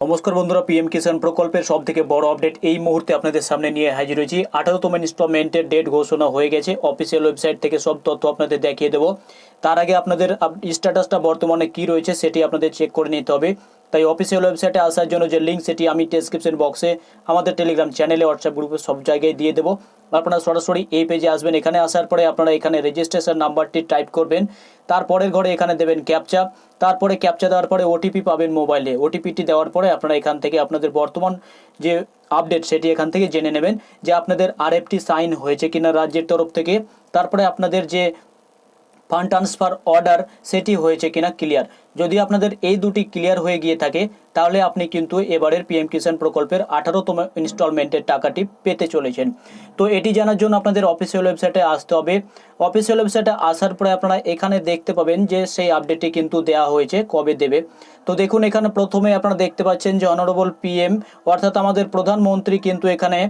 নমস্কার বন্ধুরা পিএম কিষাণ প্রকল্পের সব থেকে বড় আপডেট এই মুহূর্তে আপনাদের সামনে নিয়ে হাজির হয়েছি। আঠারোতম ইনস্টলমেন্টের ডেট ঘোষণা হয়ে গেছে। অফিসিয়াল ওয়েবসাইট থেকে সব তথ্য আপনাদের দেখিয়ে দেবো। তার আগে আপনাদের স্ট্যাটাসটা বর্তমানে কি রয়েছে সেটি আপনাদের চেক করে নিতে হবে। তাই অফিসিয়াল ওয়েবসাইটে আসার জন্য যে লিঙ্ক সেটি আমি ডেসক্রিপশন বক্সে আমাদের টেলিগ্রাম চ্যানেলে হোয়াটসঅ্যাপ গ্রুপে সব জায়গায় দিয়ে দেবো। আপনারা সরাসরি এই পেজে আসবেন। এখানে আসার পরে আপনারা এখানে রেজিস্ট্রেশন নাম্বারটি টাইপ করবেন। তারপরের ঘরে এখানে দেবেন ক্যাপচা তারপরে ক্যাপচা দেওয়ার পরে ওটিপি পাবেন মোবাইলে ওটিপিটি দেওয়ার পরে আপনারা এখান থেকে আপনাদের বর্তমান যে আপডেট সেটি এখান থেকে জেনে নেবেন যে আপনাদের আরএফটি সাইন হয়েছে কিনা রাজ্যের তরফ থেকে। তারপরে আপনাদের যে ফান্ড ট্রান্সফার অর্ডার সেটি হয়েছে কিনা ক্লিয়ার। যদি আপনাদের এই দুটি ক্লিয়ার হয়ে গিয়ে থাকে, তাহলে আপনি কিন্তু এবারের পিএম কিষাণ প্রকল্পের আঠারোতম ইনস্টলমেন্টের টাকাটি পেতে চলেছেন। তো এটি জানার জন্য আপনাদের অফিসিয়াল ওয়েবসাইটে আসতে হবে। অফিসিয়াল ওয়েবসাইটে আসার পরে আপনারা এখানে দেখতে পাবেন যে সেই আপডেটটি কিন্তু দেওয়া হয়েছে, কবে দেবে। তো দেখুন, এখানে প্রথমে আপনারা দেখতে পাচ্ছেন যে অনারেবল পিএম অর্থাৎ আমাদের প্রধানমন্ত্রী কিন্তু এখানে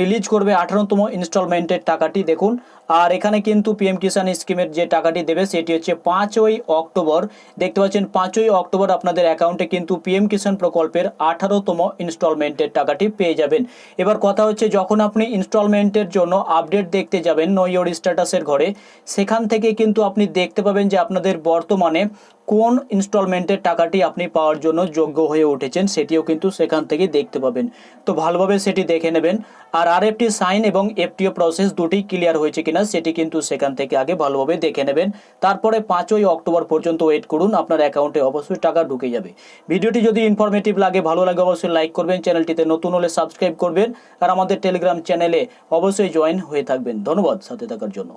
রিলিজ করবে আঠারোতম ইনস্টলমেন্টের টাকাটি। দেখুন, আর এখানে কিন্তু পিএম কিষাণ স্কিমের যে টাকাটি দেবে সেটি হচ্ছে পাঁচই অক্টোবর। দেখতে পাচ্ছেন, পাঁচই অক্টোবর আপনাদের অ্যাকাউন্টে কিন্তু পিএম কিষাণ প্রকল্পের আঠারোতম ইনস্টলমেন্টের টাকাটি পেয়ে যাবেন। এবার কথা হচ্ছে, যখন আপনি ইনস্টলমেন্টের জন্য আপডেট দেখতে যাবেন নইয়র স্ট্যাটাসের ঘরে, সেখান থেকে কিন্তু আপনি দেখতে পাবেন যে আপনাদের বর্তমানে কোন ইনস্টলমেন্টের টাকাটি আপনি পাওয়ার জন্য যোগ্য হয়ে উঠেছেন সেটিও কিন্তু সেখান থেকে দেখতে পাবেন। তো ভালোভাবে সেটি দেখে নেবেন। আর আর এফটি সাইন এবং এফটিও প্রসেস দুটি ক্লিয়ার হয়েছে কিনা সেটি কিন্তু সেখান থেকে আগে ভালোভাবে দেখে নেবেন। তারপরে পাঁচই অক্টোবর পর্যন্ত ওয়েট করুন, আপনার অ্যাকাউন্টে অবশ্যই টাকা ঢুকে যাবে। ভিডিওটি যদি ইনফরমেটিভ লাগে, ভালো লাগে অবশ্যই লাইক করবেন, চ্যানেলটিতে নতুন হলে সাবস্ক্রাইব করবেন, আর আমাদের টেলিগ্রাম চ্যানেলে অবশ্যই জয়েন হয়ে থাকবেন। ধন্যবাদ, সাথে থাকার জন্য।